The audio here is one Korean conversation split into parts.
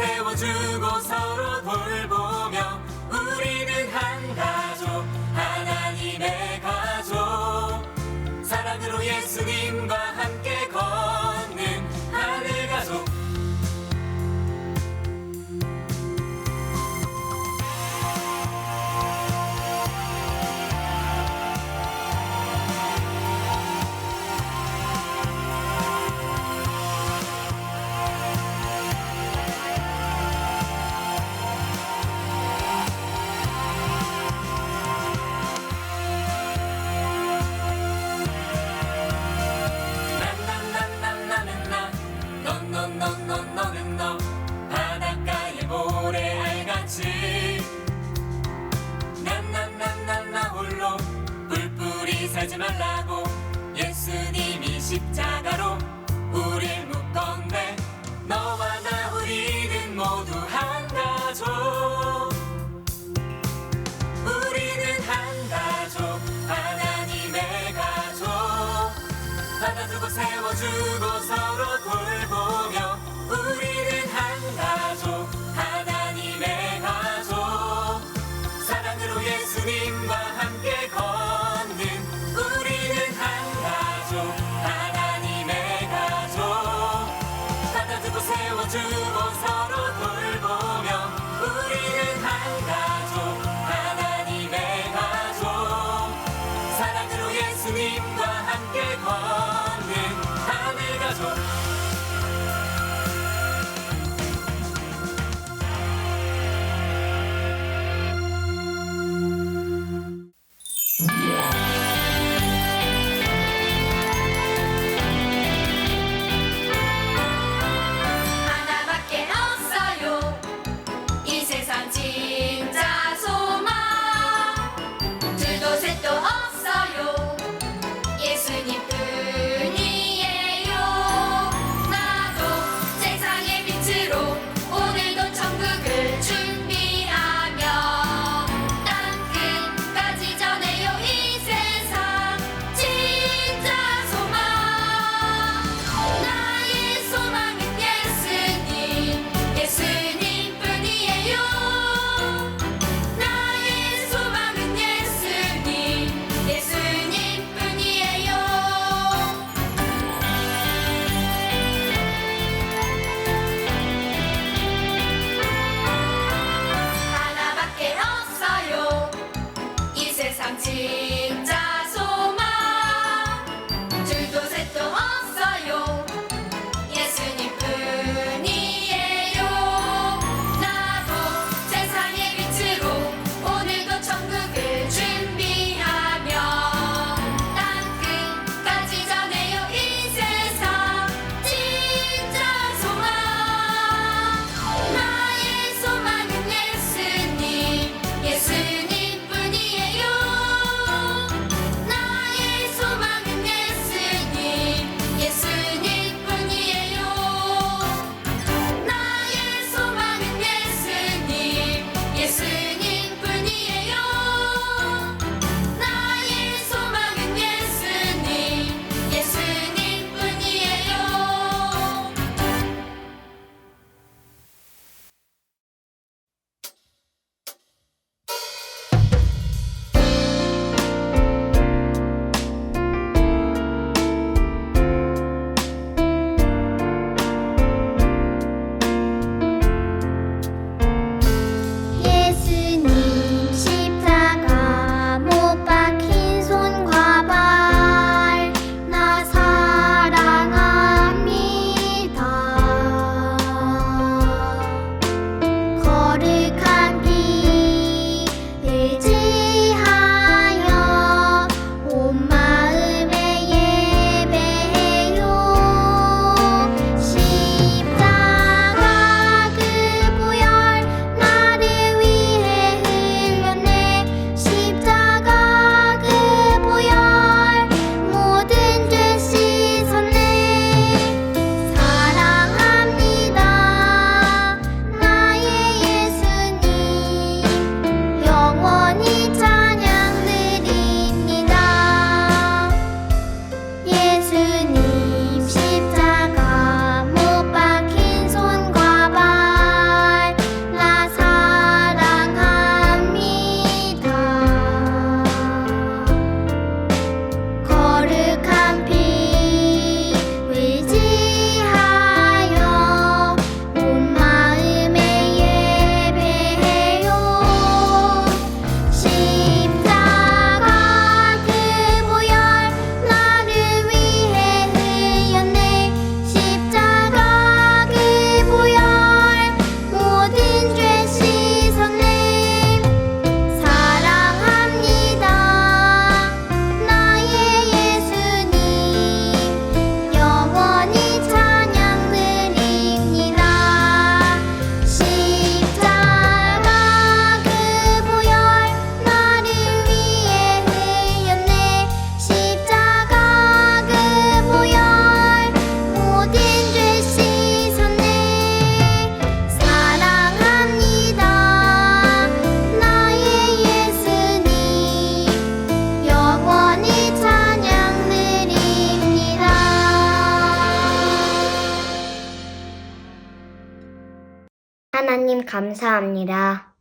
세워주고 서로 돌보며 우리는 한 가족 하나님의 가족. 사랑으로 예수님과 감사합니다.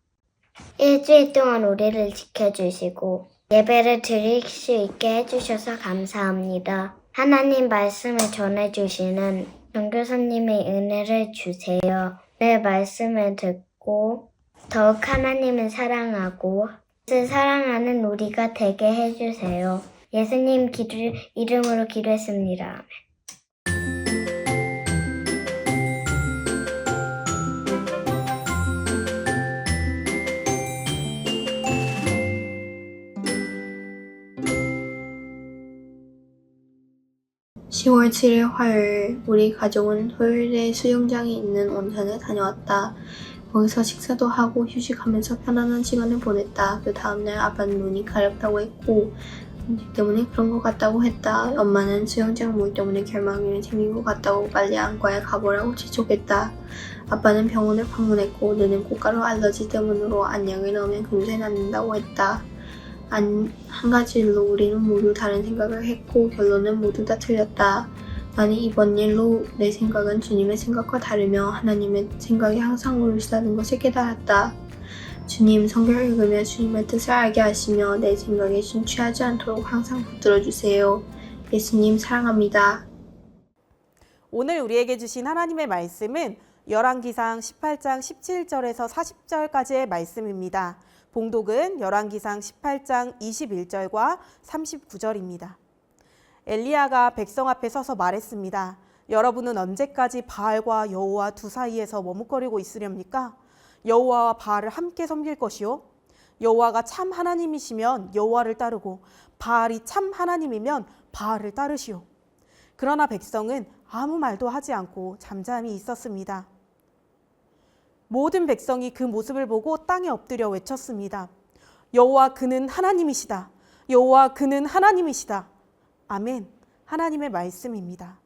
일주일 동안 우리를 지켜주시고 예배를 드릴 수 있게 해주셔서 감사합니다. 하나님 말씀을 전해주시는 정교사님의 은혜를 주세요. 내 말씀을 듣고 더욱 하나님을 사랑하고 을 사랑하는 우리가 되게 해주세요. 예수님 기도, 이름으로 기도했습니다. 시월 7일 화요일 우리 가족은 토요일에 수영장에 있는 온천에 다녀왔다. 거기서 식사도 하고 휴식하면서 편안한 시간을 보냈다. 그 다음날 아빠는 눈이 가렵다고 했고 음식 때문에 그런 것 같다고 했다. 엄마는 수영장 물 때문에 결막염이 생긴 것 같다고 빨리 안과에 가보라고 재촉했다. 아빠는 병원을 방문했고 너는 꽃가루 알러지 때문으로 안약을 넣으면 금세 낫는다고 했다. 안, 한 가지 일로 우리는 모두 다른 생각을 했고 결론은 모두 다 틀렸다. 나는 이번 일로 내 생각은 주님의 생각과 다르며 하나님의 생각이 항상 옳으시다는 것을 깨달았다. 주님 성경을 읽으며 주님의 뜻을 알게 하시며 내 생각에 심취하지 않도록 항상 붙들어 주세요. 예수님 사랑합니다. 오늘 우리에게 주신 하나님의 말씀은 열왕기상 18장 17절에서 40절까지의 말씀입니다. 봉독은 열왕기상 18장 21절과 39절입니다. 엘리야가 백성 앞에 서서 말했습니다. 여러분은 언제까지 바알과 여호와 두 사이에서 머뭇거리고 있으렵니까? 여호와와 바알을 함께 섬길 것이요 여호와가 참 하나님이시면 여호와를 따르고 바알이 참 하나님이면 바알을 따르시오. 그러나 백성은 아무 말도 하지 않고 잠잠히 있었습니다. 모든 백성이 그 모습을 보고 땅에 엎드려 외쳤습니다. 여호와 그는 하나님이시다. 여호와 그는 하나님이시다. 아멘. 하나님의 말씀입니다.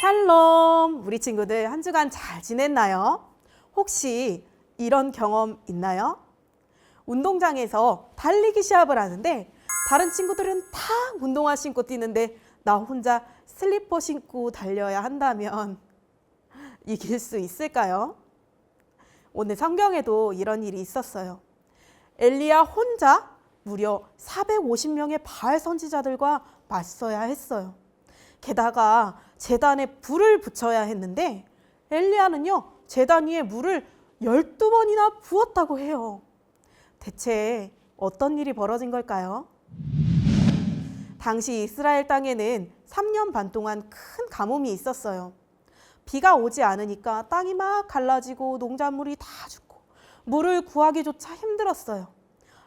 샬롬. 우리 친구들 한 주간 잘 지냈나요? 혹시 이런 경험 있나요? 운동장에서 달리기 시합을 하는데 다른 친구들은 다 운동화 신고 뛰는데 나 혼자 슬리퍼 신고 달려야 한다면 이길 수 있을까요? 오늘 성경에도 이런 일이 있었어요. 엘리야 혼자 무려 450명의 바알 선지자들과 맞서야 했어요. 게다가 재단에 불을 붙여야 했는데 엘리야는요 재단 위에 물을 12번이나 부었다고 해요. 대체 어떤 일이 벌어진 걸까요? 당시 이스라엘 땅에는 3년 반 동안 큰 가뭄이 있었어요. 비가 오지 않으니까 땅이 막 갈라지고 농작물이 다 죽고 물을 구하기조차 힘들었어요.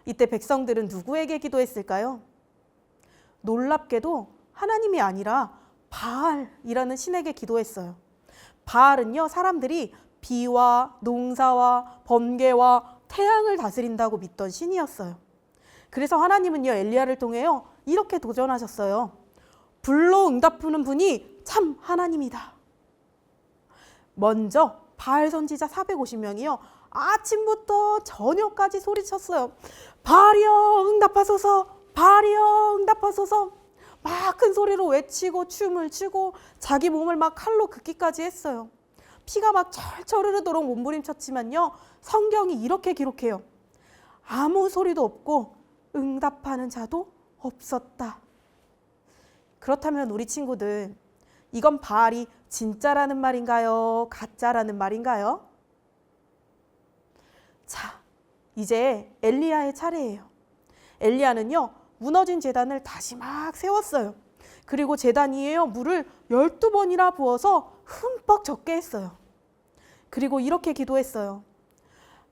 이때 백성들은 누구에게 기도했을까요? 놀랍게도 하나님이 아니라 바알이라는 신에게 기도했어요. 바알은요, 사람들이 비와 농사와 번개와 태양을 다스린다고 믿던 신이었어요. 그래서 하나님은요, 엘리야를 통해요, 이렇게 도전하셨어요. 불로 응답하는 분이 참 하나님이다. 먼저 바알 선지자 450명이요. 아침부터 저녁까지 소리쳤어요. 바알이여 응답하소서. 바알이여 응답하소서. 막 큰 소리로 외치고 춤을 추고 자기 몸을 막 칼로 긋기까지 했어요. 피가 막 철철 흐르도록 몸부림쳤지만요. 성경이 이렇게 기록해요. 아무 소리도 없고 응답하는 자도 없었다. 그렇다면 우리 친구들 이건 바알이 진짜라는 말인가요? 가짜라는 말인가요? 자, 이제 엘리야의 차례예요. 엘리야는요, 무너진 재단을 다시 막 세웠어요. 그리고 재단 위에요, 물을 12번이나 부어서 흠뻑 적게 했어요. 그리고 이렇게 기도했어요.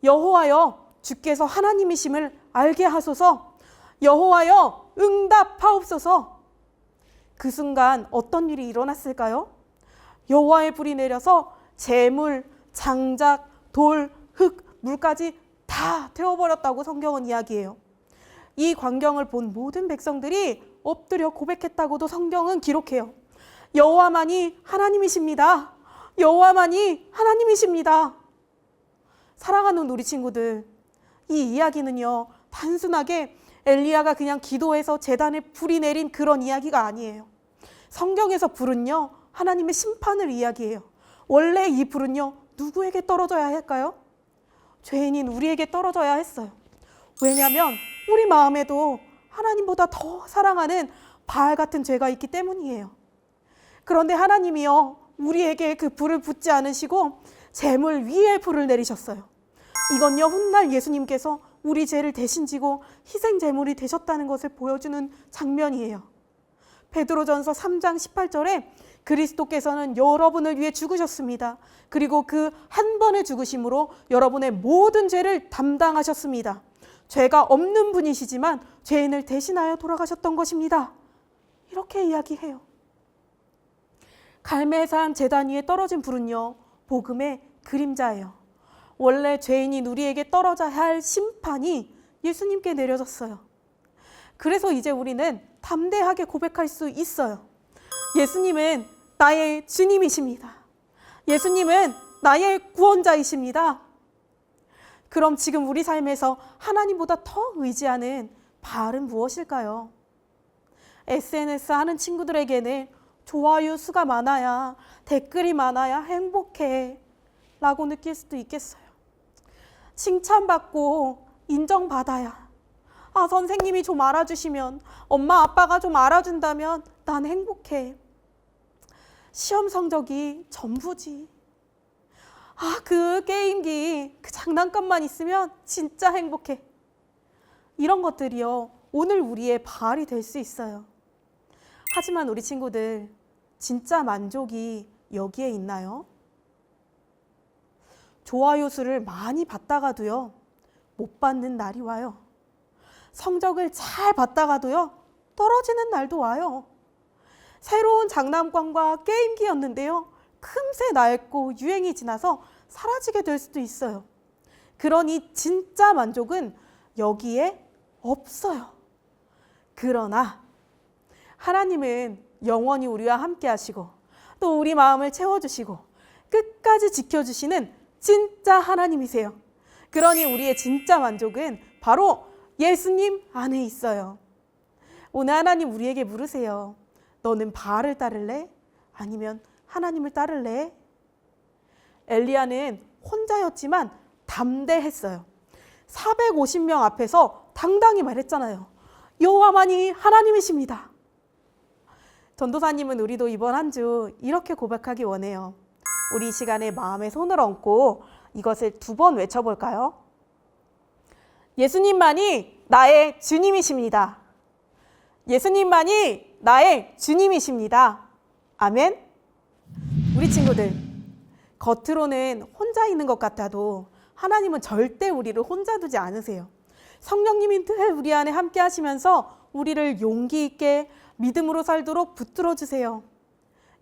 여호와여, 주께서 하나님이심을 알게 하소서. 여호와여, 응답하옵소서. 그 순간 어떤 일이 일어났을까요? 여호와의 불이 내려서 재물, 장작, 돌, 흙, 물까지 다 태워버렸다고 성경은 이야기해요. 이 광경을 본 모든 백성들이 엎드려 고백했다고도 성경은 기록해요. 여호와만이 하나님이십니다. 여호와만이 하나님이십니다. 사랑하는 우리 친구들, 이 이야기는요 단순하게 엘리야가 그냥 기도해서 재단에 불이 내린 그런 이야기가 아니에요. 성경에서 불은요 하나님의 심판을 이야기해요. 원래 이 불은요 누구에게 떨어져야 할까요? 죄인인 우리에게 떨어져야 했어요. 왜냐하면 우리 마음에도 하나님보다 더 사랑하는 바알 같은 죄가 있기 때문이에요. 그런데 하나님이요, 우리에게 그 불을 붙지 않으시고 재물 위에 불을 내리셨어요. 이건요, 훗날 예수님께서 우리 죄를 대신 지고 희생 제물이 되셨다는 것을 보여주는 장면이에요. 베드로전서 3장 18절에 그리스도께서는 여러분을 위해 죽으셨습니다. 그리고 그 한 번의 죽으심으로 여러분의 모든 죄를 담당하셨습니다. 죄가 없는 분이시지만 죄인을 대신하여 돌아가셨던 것입니다. 이렇게 이야기해요. 갈매산 재단 위에 떨어진 불은요, 복음의 그림자예요. 원래 죄인이 우리에게 떨어져야 할 심판이 예수님께 내려졌어요. 그래서 이제 우리는 담대하게 고백할 수 있어요. 예수님은 나의 주님이십니다. 예수님은 나의 구원자이십니다. 그럼 지금 우리 삶에서 하나님보다 더 의지하는 바알은 무엇일까요? SNS 하는 친구들에게는 좋아요 수가 많아야 댓글이 많아야 행복해 라고 느낄 수도 있겠어요. 칭찬받고 인정받아야 아 선생님이 좀 알아주시면 엄마 아빠가 좀 알아준다면 난 행복해. 시험 성적이 전부지. 아, 그 게임기, 그 장난감만 있으면 진짜 행복해. 이런 것들이요, 오늘 우리의 바알이 될 수 있어요. 하지만 우리 친구들, 진짜 만족이 여기에 있나요? 좋아요 수를 많이 받다가도요, 못 받는 날이 와요. 성적을 잘 받다가도요, 떨어지는 날도 와요. 새로운 장난감과 게임기였는데요, 금세 낡고 유행이 지나서 사라지게 될 수도 있어요. 그러니 진짜 만족은 여기에 없어요. 그러나 하나님은 영원히 우리와 함께 하시고 또 우리 마음을 채워주시고 끝까지 지켜주시는 진짜 하나님이세요. 그러니 우리의 진짜 만족은 바로 예수님 안에 있어요. 오늘 하나님 우리에게 물으세요. 너는 바알을 따를래? 아니면 하나님을 따를래? 엘리야는 혼자였지만 담대했어요. 450명 앞에서 당당히 말했잖아요. 여호와만이 하나님이십니다. 전도사님은 우리도 이번 한 주 이렇게 고백하기 원해요. 우리 이 시간에 마음에 손을 얹고 이것을 두 번 외쳐볼까요? 예수님만이 나의 주님이십니다. 예수님만이 나의 주님이십니다. 아멘. 우리 친구들, 겉으로는 혼자 있는 것 같아도 하나님은 절대 우리를 혼자 두지 않으세요. 성령님이 늘 우리 안에 함께 하시면서 우리를 용기 있게 믿음으로 살도록 붙들어 주세요.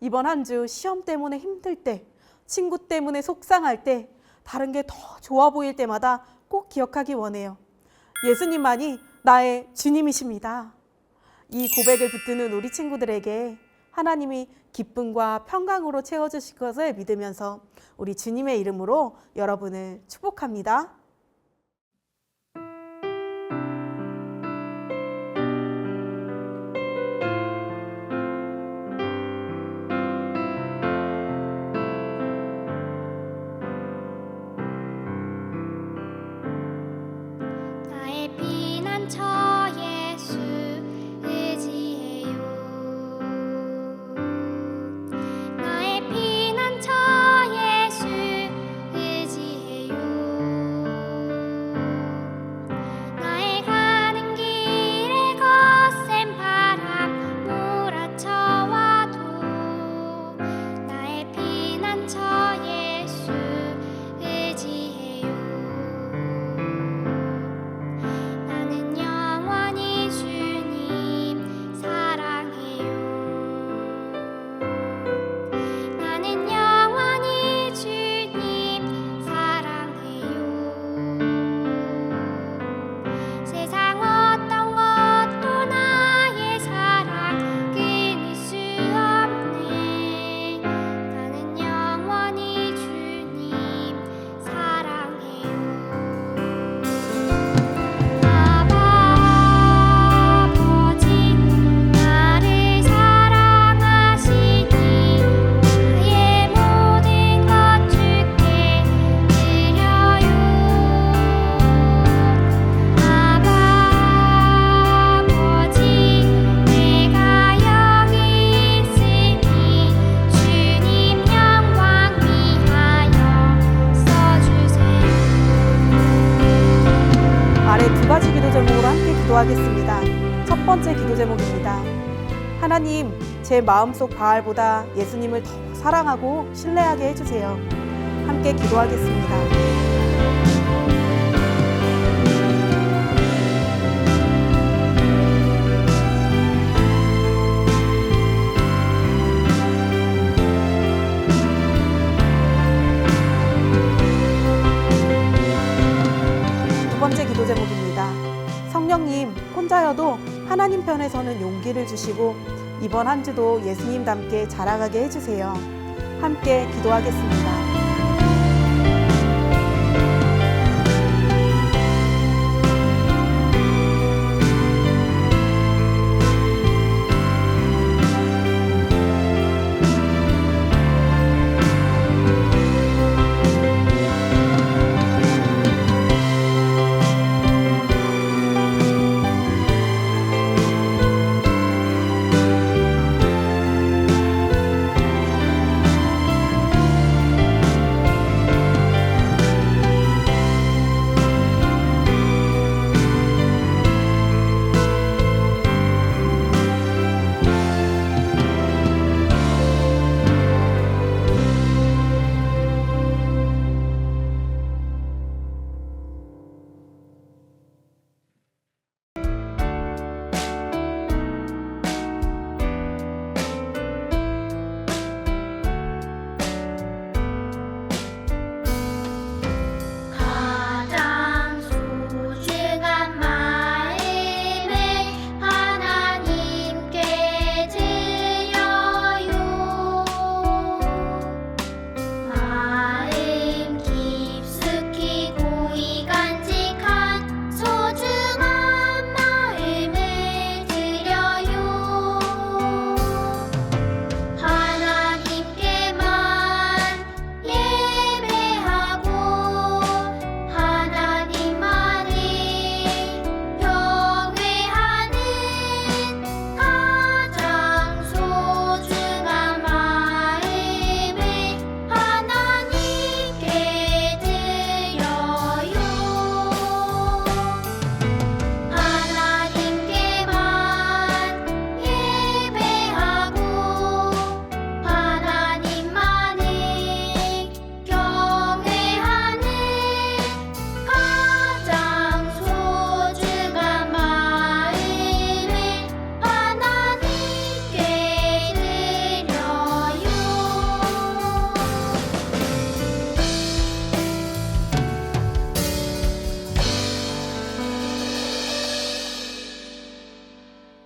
이번 한 주 시험 때문에 힘들 때, 친구 때문에 속상할 때, 다른 게 더 좋아 보일 때마다 꼭 기억하기 원해요. 예수님만이 나의 주님이십니다. 이 고백을 붙드는 우리 친구들에게 하나님이 기쁨과 평강으로 채워주실 것을 믿으면서 우리 주님의 이름으로 여러분을 축복합니다. 제 마음속 바알보다 예수님을 더 사랑하고 신뢰하게 해주세요. 함께 기도하겠습니다. 제목입니다. 성령님, 혼자여도 하나님 편에서는 용기를 주시고 이번 한 주도 예수님답게 자라가게 해주세요. 함께 기도하겠습니다.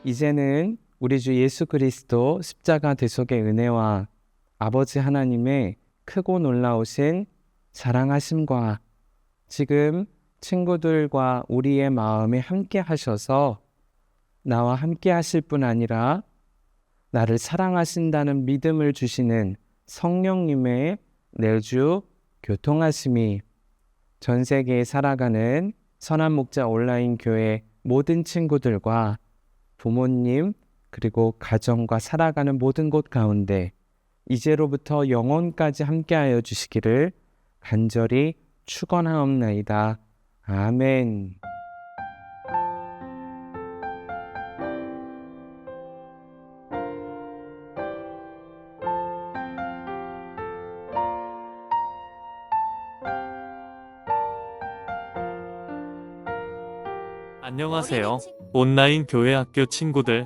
이제는 우리 주 예수 그리스도 십자가 대속의 은혜와 아버지 하나님의 크고 놀라우신 사랑하심과 지금 친구들과 우리의 마음에 함께 하셔서 나와 함께 하실 뿐 아니라 나를 사랑하신다는 믿음을 주시는 성령님의 내주 교통하심이 전 세계에 살아가는 선한 목자 온라인 교회 모든 친구들과 부모님 그리고 가정과 살아가는 모든 곳 가운데 이제로부터 영원까지 함께하여 주시기를 간절히 축원하옵나이다. 아멘. 안녕하세요. 온라인 교회 학교 친구들.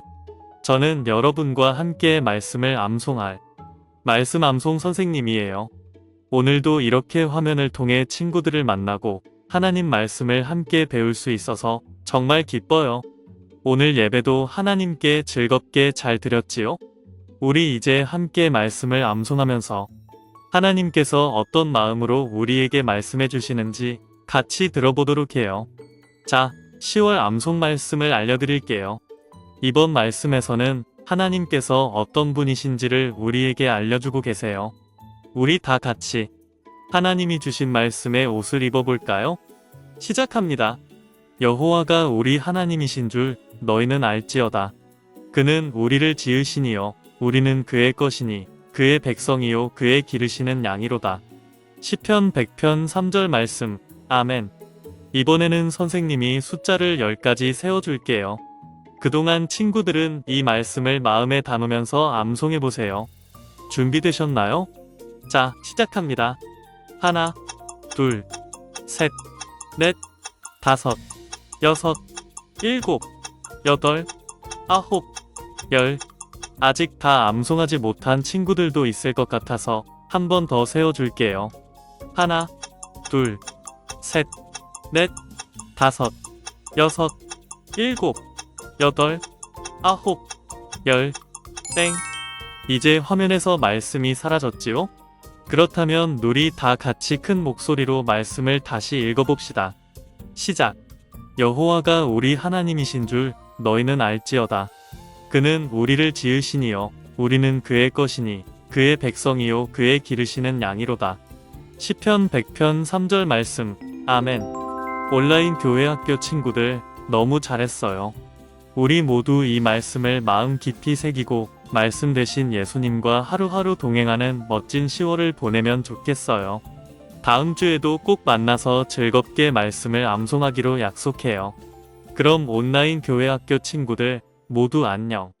저는 여러분과 함께 말씀을 암송할 말씀 암송 선생님이에요. 오늘도 이렇게 화면을 통해 친구들을 만나고 하나님 말씀을 함께 배울 수 있어서 정말 기뻐요. 오늘 예배도 하나님께 즐겁게 잘 드렸지요? 우리 이제 함께 말씀을 암송하면서 하나님께서 어떤 마음으로 우리에게 말씀해 주시는지 같이 들어보도록 해요. 자, 10월 암송 말씀을 알려드릴게요. 이번 말씀에서는 하나님께서 어떤 분이신지를 우리에게 알려주고 계세요. 우리 다 같이 하나님이 주신 말씀의 옷을 입어볼까요? 시작합니다. 여호와가 우리 하나님이신 줄 너희는 알지어다. 그는 우리를 지으시니요. 우리는 그의 것이니 그의 백성이요. 그의 기르시는 양이로다. 시편 100편 3절 말씀. 아멘. 이번에는 선생님이 숫자를 10가지 세워줄게요. 그동안 친구들은 이 말씀을 마음에 담으면서 암송해 보세요. 준비되셨나요? 자, 시작합니다. 하나, 둘, 셋, 넷, 다섯, 여섯, 일곱, 여덟, 아홉, 열. 아직 다 암송하지 못한 친구들도 있을 것 같아서 한 번 더 세워줄게요. 하나, 둘, 셋, 넷, 다섯, 여섯, 일곱, 여덟, 아홉, 열, 땡. 이제 화면에서 말씀이 사라졌지요? 그렇다면 우리 다 같이 큰 목소리로 말씀을 다시 읽어봅시다. 시작. 여호와가 우리 하나님이신 줄 너희는 알지어다. 그는 우리를 지으시니요. 우리는 그의 것이니 그의 백성이요 그의 기르시는 양이로다. 시편 100편 3절 말씀. 아멘. 온라인 교회 학교 친구들 너무 잘했어요. 우리 모두 이 말씀을 마음 깊이 새기고 말씀 대신 예수님과 하루하루 동행하는 멋진 10월을 보내면 좋겠어요. 다음 주에도 꼭 만나서 즐겁게 말씀을 암송하기로 약속해요. 그럼 온라인 교회 학교 친구들 모두 안녕.